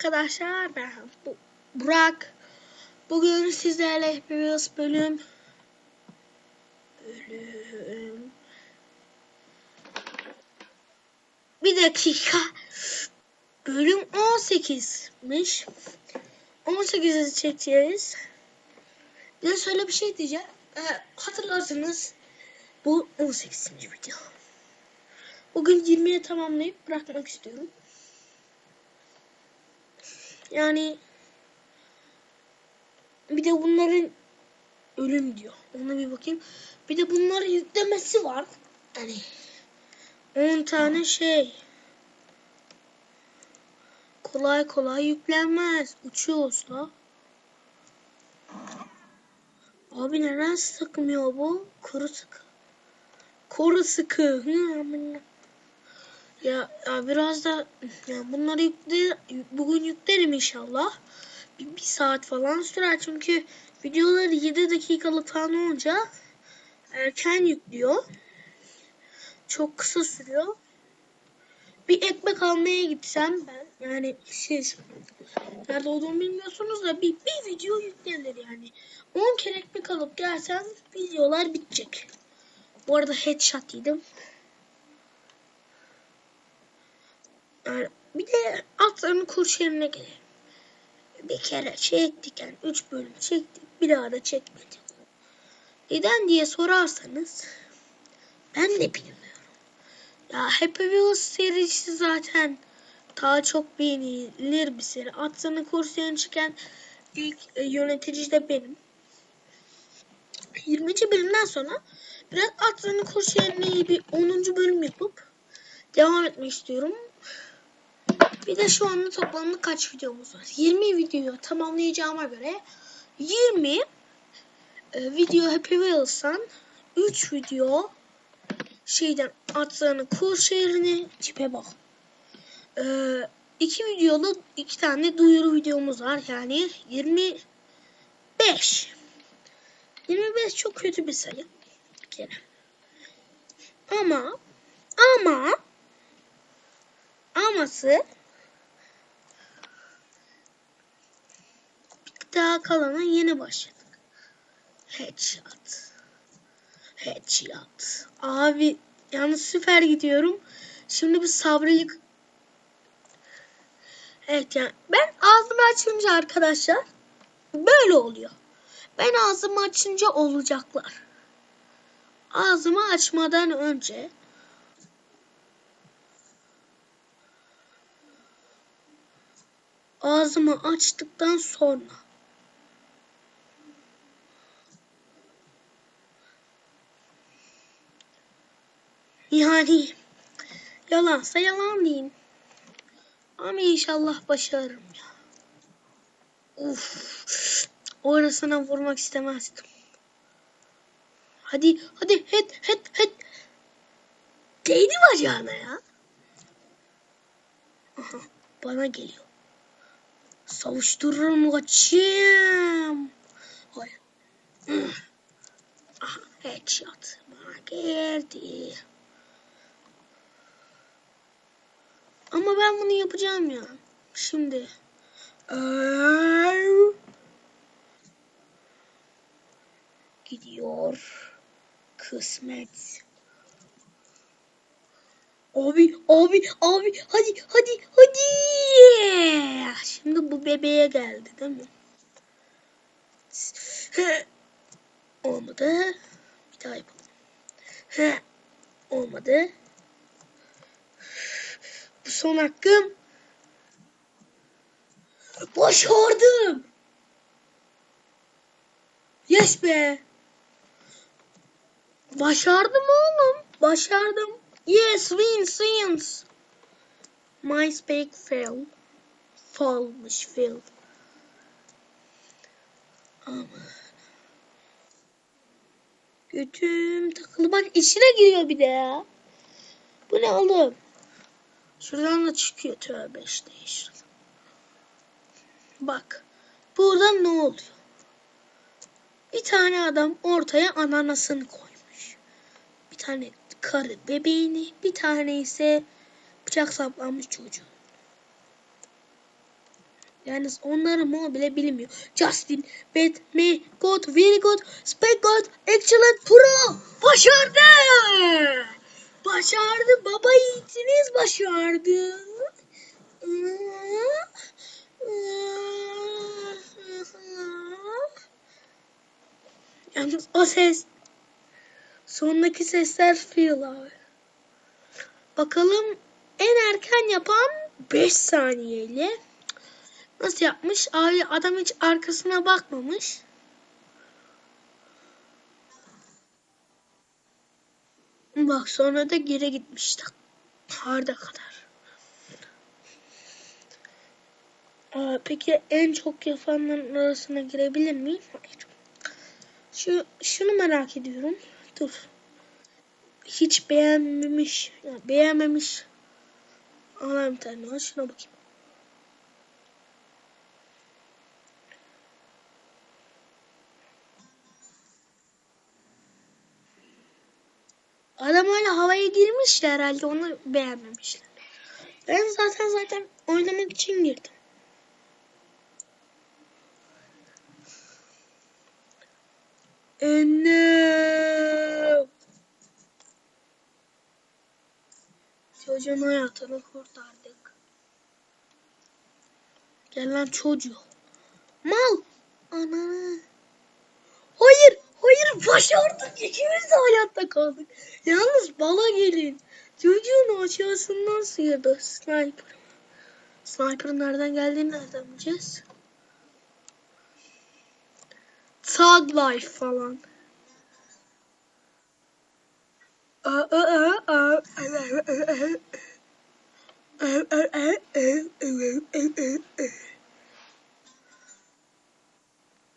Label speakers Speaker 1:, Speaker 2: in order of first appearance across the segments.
Speaker 1: arkadaşlar ben Bu- Burak. Bugün sizlerle yapıyoruz bölüm bölüm. Bir dakika. Bölüm 18'miş 18'i çekeceğiz. Bir de şöyle bir şey diyeceğim. Ee, hatırlarsınız bu 18. video. Bugün 20'ye tamamlayıp bırakmak istiyorum yani bir de bunların ölüm diyor. Ona bir bakayım. Bir de bunların yüklemesi var. Hani 10 tane şey. Kolay kolay yüklenmez. Uçuyoruz la. Abi neden sıkmıyor bu? Kuru sıkı. Kuru sıkı. Hı. Ya, ya biraz da ya bunları yükle, bugün yüklerim inşallah. Bir, bir saat falan sürer çünkü videoları 7 dakikalık falan olunca erken yüklüyor. Çok kısa sürüyor. Bir ekmek almaya gitsem ben yani siz nerede olduğumu bilmiyorsunuz da bir, bir video yüklenir yani. 10 kere ekmek alıp gelsem videolar bitecek. Bu arada headshot yedim. Yani bir de atların kurs yerine gelelim. Bir kere çektik yani 3 bölüm çektik bir daha da çekmedik. Neden diye sorarsanız ben de bilmiyorum. Ya Happy Wheels serisi zaten daha çok beğenilir bir seri. Atların kurs yerine çıkan ilk e, yönetici de benim. 20. bölümden sonra biraz atların kurs yerine bir 10. bölüm yapıp devam etmek istiyorum. Bir de şu anda toplamda kaç videomuz var? 20 videoyu tamamlayacağıma göre 20 e, video Happy Wheels'tan 3 video şeyden atlarını şehrini tipe bak. E, iki videoda iki tane duyuru videomuz var. Yani 25. 25 çok kötü bir sayı. Bir. Ama ama aması daha kalana yeni başladık. Headshot. Headshot. Abi yalnız süper gidiyorum. Şimdi bir sabrılık. Evet yani ben ağzımı açınca arkadaşlar böyle oluyor. Ben ağzımı açınca olacaklar. Ağzımı açmadan önce ağzımı açtıktan sonra Yani yalansa yalan diyeyim. Ama inşallah başarırım ya. Uf. Orasına vurmak istemezdim. Hadi hadi het het het. Değdi bacağına ya. Aha, bana geliyor. Savuştururum kaçayım. Hayır. Aha, headshot. Bana geldi. Ama ben bunu yapacağım ya. Şimdi. Gidiyor. Kısmet. Abi, abi, abi, hadi, hadi, hadi. Şimdi bu bebeğe geldi değil mi? Olmadı. Bir daha yapalım. Olmadı. Son hakkım. Başardım. Yes be. Başardım oğlum. Başardım. Yes, win, wins. My spake fail. Fallmış fail. Ama. Götüm takılı. Bak içine giriyor bir de ya. Bu ne oğlum? Şuradan da çıkıyor tövbe işte işte. Bak. Burada ne oluyor? Bir tane adam ortaya ananasını koymuş. Bir tane karı bebeğini, bir tane ise bıçak saplanmış çocuğu. Yalnız onları mı bile bilmiyor. Justin, bad, me, good, very good, spec good, excellent, pro. Başardı. Başardı. Baba yiğitiniz başardı. Yalnız o ses sondaki sesler feel abi. Bakalım en erken yapan 5 saniyeyle nasıl yapmış? Abi adam hiç arkasına bakmamış. Bak sonra da geri gitmiş. Harda kadar. Aa, peki en çok yapanların arasına girebilir miyim? Hayır. Şu, şunu merak ediyorum. Dur. Hiç beğenmemiş. Ya beğenmemiş. Alayım bir. Şuna bakayım. Adam öyle havaya girmiş de herhalde onu beğenmemişler. Ben zaten zaten oynamak için girdim. Anne. Çocuğun hayatını kurtardık. Gel lan çocuğu. Mal. Ana. Hayır. Hayır başardık. İkimiz de hayatta kaldık. Yalnız bala gelin. Çocuğun aşağısından sıyırdı. Sniper. Sniper'ın nereden geldiğini nereden bileceğiz? Thug Life falan.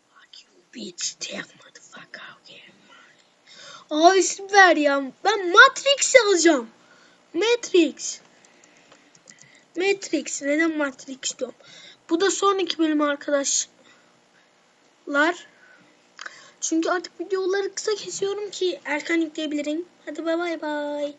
Speaker 1: Fuck you bitch, take out here. Abi isim ya. Ben Matrix alacağım. Matrix. Matrix. Neden Matrix diyorum? Bu da sonraki bölüm arkadaşlar. Çünkü artık videoları kısa kesiyorum ki erken yükleyebilirim. Hadi bay bay bay.